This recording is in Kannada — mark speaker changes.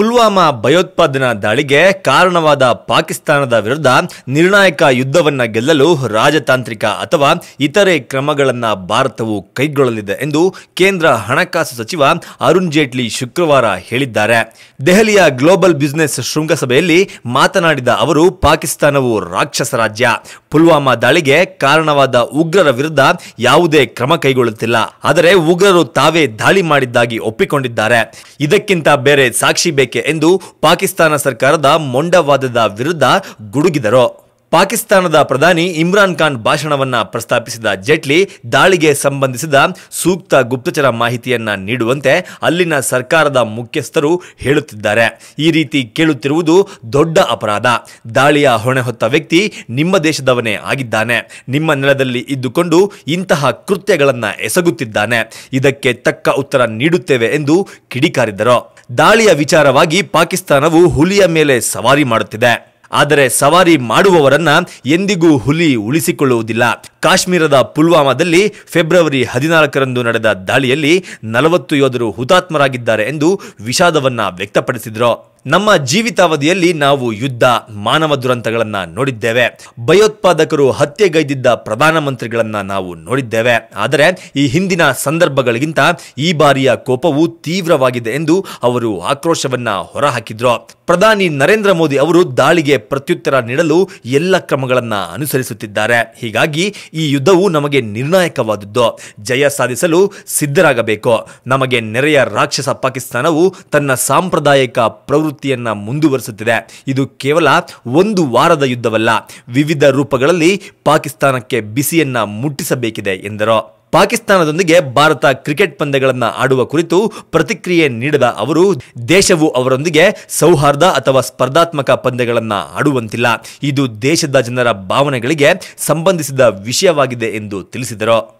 Speaker 1: ಪುಲ್ವಾಮಾ ಭಯೋತ್ಪಾದನಾ ದಾಳಿಗೆ ಕಾರಣವಾದ ಪಾಕಿಸ್ತಾನದ ವಿರುದ್ಧ ನಿರ್ಣಾಯಕ ಯುದ್ಧವನ್ನ ಗೆಲ್ಲಲು ರಾಜತಾಂತ್ರಿಕ ಅಥವಾ ಇತರೆ ಕ್ರಮಗಳನ್ನ ಭಾರತವು ಕೈಗೊಳ್ಳಲಿದೆ ಎಂದು ಕೇಂದ್ರ ಹಣಕಾಸು ಸಚಿವ ಅರುಣ್ ಜೇಟ್ಲಿ ಶುಕ್ರವಾರ ಹೇಳಿದ್ದಾರೆ. ದೆಹಲಿಯ ಗ್ಲೋಬಲ್ ಬಿಸಿನೆಸ್ ಶೃಂಗಸಭೆಯಲ್ಲಿ ಮಾತನಾಡಿದ ಅವರು, ಪಾಕಿಸ್ತಾನವು ರಾಕ್ಷಸ ರಾಜ್ಯ. ಪುಲ್ವಾಮಾ ದಾಳಿಗೆ ಕಾರಣವಾದ ಉಗ್ರರ ವಿರುದ್ಧ ಯಾವುದೇ ಕ್ರಮ ಕೈಗೊಳ್ಳುತ್ತಿಲ್ಲ. ಆದರೆ ಉಗ್ರರು ತಾವೇ ದಾಳಿ ಮಾಡಿದ್ದಾಗಿ ಒಪ್ಪಿಕೊಂಡಿದ್ದಾರೆ. ಇದಕ್ಕಿಂತ ಬೇರೆ ಸಾಕ್ಷಿ ಬೇಕೆ ಎಂದು ಪಾಕಿಸ್ತಾನ ಸರ್ಕಾರದ ಮೊಂಡವಾದದ ವಿರುದ್ಧ ಗುಡುಗಿದರು. ಪಾಕಿಸ್ತಾನದ ಪ್ರಧಾನಿ ಇಮ್ರಾನ್ ಖಾನ್ ಭಾಷಣವನ್ನ ಪ್ರಸ್ತಾಪಿಸಿದ ಜೇಟ್ಲಿ ದಾಳಿಗೆ ಸಂಬಂಧಿಸಿದ ಸೂಕ್ತ ಗುಪ್ತಚರ ಮಾಹಿತಿಯನ್ನ ನೀಡುವಂತೆ ಅಲ್ಲಿನ ಸರ್ಕಾರದ ಮುಖ್ಯಸ್ಥರು ಹೇಳುತ್ತಿದ್ದಾರೆ. ಈ ರೀತಿ ಕೇಳುತ್ತಿರುವುದು ದೊಡ್ಡ ಅಪರಾಧ. ದಾಳಿಯ ಹೊಣೆ ಹೊತ್ತ ವ್ಯಕ್ತಿ ನಿಮ್ಮ ದೇಶದವನೇ ಆಗಿದ್ದಾನೆ. ನಿಮ್ಮ ನೆಲದಲ್ಲಿ ಇದ್ದುಕೊಂಡು ಇಂತಹ ಕೃತ್ಯಗಳನ್ನ ಎಸಗುತ್ತಿದ್ದಾನೆ. ಇದಕ್ಕೆ ತಕ್ಕ ಉತ್ತರ ನೀಡುತ್ತೇವೆ ಎಂದು ಕಿಡಿಕಾರಿದರು. ದಾಳಿಯ ವಿಚಾರವಾಗಿ ಪಾಕಿಸ್ತಾನವು ಹುಲಿಯ ಮೇಲೆ ಸವಾರಿ ಮಾಡುತ್ತಿದೆ. ಆದರೆ ಸವಾರಿ ಮಾಡುವವರನ್ನ ಎಂದಿಗೂ ಹುಲಿ ಉಳಿಸಿಕೊಳ್ಳುವುದಿಲ್ಲ. ಕಾಶ್ಮೀರದ ಪುಲ್ವಾಮಾದಲ್ಲಿ ಫೆಬ್ರವರಿ ಹದಿನಾಲ್ಕರಂದು ನಡೆದ ದಾಳಿಯಲ್ಲಿ ನಲವತ್ತು ಯೋಧರು ಹುತಾತ್ಮರಾಗಿದ್ದಾರೆ ಎಂದು ವಿಷಾದವನ್ನ ವ್ಯಕ್ತಪಡಿಸಿದ್ರು. ನಮ್ಮ ಜೀವಿತಾವಧಿಯಲ್ಲಿ ನಾವು ಯುದ್ಧ, ಮಾನವ ದುರಂತಗಳನ್ನ ನೋಡಿದ್ದೇವೆ. ಭಯೋತ್ಪಾದಕರು ಹತ್ಯೆಗೈದಿದ್ದ ಪ್ರಧಾನಮಂತ್ರಿಗಳನ್ನ ನಾವು ನೋಡಿದ್ದೇವೆ. ಆದರೆ ಈ ಹಿಂದಿನ ಸಂದರ್ಭಗಳಿಗಿಂತ ಈ ಬಾರಿಯ ಕೋಪವು ತೀವ್ರವಾಗಿದೆ ಎಂದು ಅವರು ಆಕ್ರೋಶವನ್ನ ಹೊರಹಾಕಿದ್ರು. ಪ್ರಧಾನಿ ನರೇಂದ್ರ ಮೋದಿ ಅವರು ದಾಳಿಗೆ ಪ್ರತ್ಯುತ್ತರ ನೀಡಲು ಎಲ್ಲ ಕ್ರಮಗಳನ್ನ ಅನುಸರಿಸುತ್ತಿದ್ದಾರೆ. ಹೀಗಾಗಿ ಈ ಯುದ್ಧವು ನಮಗೆ ನಿರ್ಣಾಯಕವಾದದ್ದು. ಜಯ ಸಾಧಿಸಲು ಸಿದ್ಧರಾಗಬೇಕು. ನಮಗೆ ನೆರೆಯ ರಾಕ್ಷಸ ಪಾಕಿಸ್ತಾನವು ತನ್ನ ಸಾಂಪ್ರದಾಯಿಕ ಪ್ರವೃತ್ತಿಯನ್ನ ಮುಂದುವರಿಸುತ್ತಿದೆ. ಇದು ಕೇವಲ ಒಂದು ವಾರದ ಯುದ್ಧವಲ್ಲ, ವಿವಿಧ ರೂಪಗಳಲ್ಲಿ ಪಾಕಿಸ್ತಾನಕ್ಕೆ ಬಿಸಿಯನ್ನ ಮುಟ್ಟಿಸಬೇಕಿದೆ ಎಂದರು. ಪಾಕಿಸ್ತಾನದೊಂದಿಗೆ ಭಾರತ ಕ್ರಿಕೆಟ್ ಪಂದ್ಯಗಳನ್ನು ಆಡುವ ಕುರಿತು ಪ್ರತಿಕ್ರಿಯೆ ನೀಡಿದ ಅವರು, ದೇಶವು ಅವರೊಂದಿಗೆ ಸೌಹಾರ್ದ ಅಥವಾ ಸ್ಪರ್ಧಾತ್ಮಕ ಪಂದ್ಯಗಳನ್ನು ಆಡುವಂತಿಲ್ಲ. ಇದು ದೇಶದ ಜನರ ಭಾವನೆಗಳಿಗೆ ಸಂಬಂಧಿಸಿದ ವಿಷಯವಾಗಿದೆ ಎಂದು ತಿಳಿಸಿದರು.